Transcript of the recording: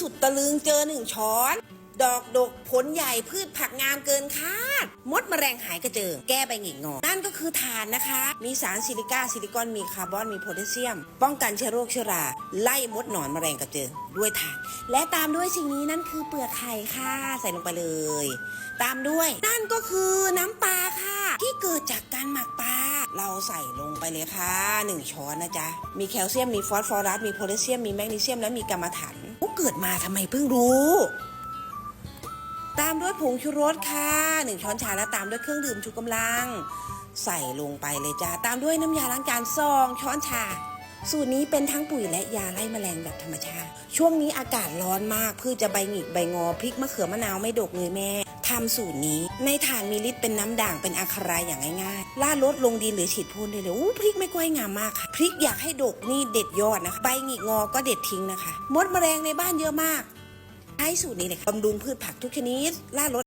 สุดตะลึงเจอหนึ่งช้อน ดอกดกผลใหญ่พืชผักงามเกินคาด มดแมลงหายกระเจิง แก้ใบหงิกงอ นั่นก็คือถ่านนะคะ มีสารซิลิก้าซิลิคอนมีคาร์บอนมีโพแทสเซียม ป้องกันเชื้อโรคเชื้อรา ไล่มดหนอนแมลงกระเจิงด้วยถ่าน และตามด้วยสิ่งนี้นั่นคือเปลือกไข่ค่ะ ใส่ลงไปเลย ตามด้วย นั่นก็คือน้ำปลาค่ะ ที่เกิดจากการหมักปลา เราใส่ลงไปเลยค่ะหนึ่งช้อนนะจ๊ะ มีแคลเซียม มีฟอสฟอรัส มีโพแทสเซียม มีแมกนีเซียม และมีกัมมันถันโอ้เกิดมาทำไมเพิ่งรู้ ตามด้วยผงชูรสค่ะหนึ่งช้อนชาและตามด้วยเครื่องดื่มชูกำลัง ใส่ลงไปเลยจ้า ตามด้วยน้ำยาล้างจานซองช้อนชา สูตรนี้เป็นทั้งปุ๋ยและยาไล่แมลงแบบธรรมชาติ ช่วงนี้อากาศร้อนมากพืชจะใบหงิกใบงอพริกมะเขือมะนาวไม่ดกเลยแม่ทำสูตรนี้ ในฐานมีฤทธิ์เป็นน้ำด่างเป็นอัคราอย่างง่ายๆล่าลดลงดินหรือฉีดพ่นได้เลยอู้พริกไม่ก้อยงามมากค่ะ พริกอยากให้ดกนี่เด็ดยอดนะคะ ใบหงิกงอก็เด็ดทิ้งนะคะ มดแมลงในบ้านเยอะมากใช้สูตรนี้เลยค่ะบำรุงพืชผักทุกชนิดล่าลด